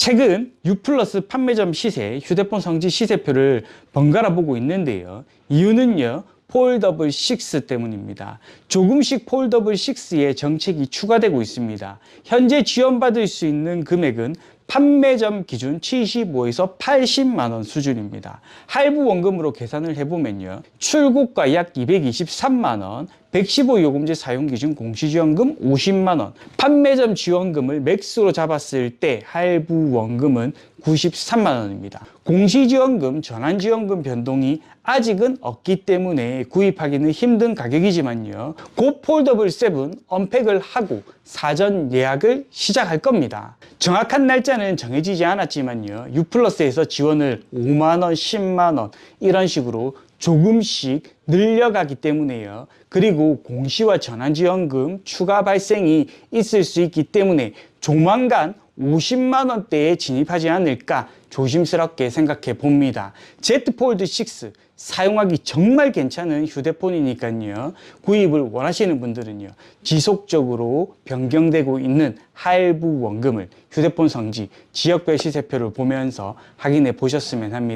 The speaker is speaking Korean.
최근 U 플러스 판매점 시세, 휴대폰 성지 시세표를 번갈아 보고 있는데요. 이유는요. 폴더블 6 때문입니다. 조금씩 폴더블 6의 정책이 추가되고 있습니다. 현재 지원받을 수 있는 금액은 판매점 기준 75에서 80만 원 수준입니다. 할부 원금으로 계산을 해보면요. 출고가 약 223만 원, 115 요금제 사용 기준 공시지원금 50만 원, 판매점 지원금을 맥스로 잡았을 때 할부 원금은 93만 원입니다. 공시지원금, 전환지원금 변동이 아직은 없기 때문에 구입하기는 힘든 가격이지만요. 곧 폴더블 7 언팩을 하고 사전 예약을 시작할 겁니다. 정확한 날짜는 정해지지 않았지만요. U 플러스에서 지원을 5만 원, 10만 원 이런 식으로 조금씩 늘려가기 때문에요. 그리고 공시와 전환지원금 추가 발생이 있을 수 있기 때문에 조만간 50만 원대에 진입하지 않을까 조심스럽게 생각해 봅니다. Z 폴드 6 사용하기 정말 괜찮은 휴대폰이니까요. 구입을 원하시는 분들은요. 지속적으로 변경되고 있는 할부 원금을 휴대폰 성지 지역별 시세표를 보면서 확인해 보셨으면 합니다.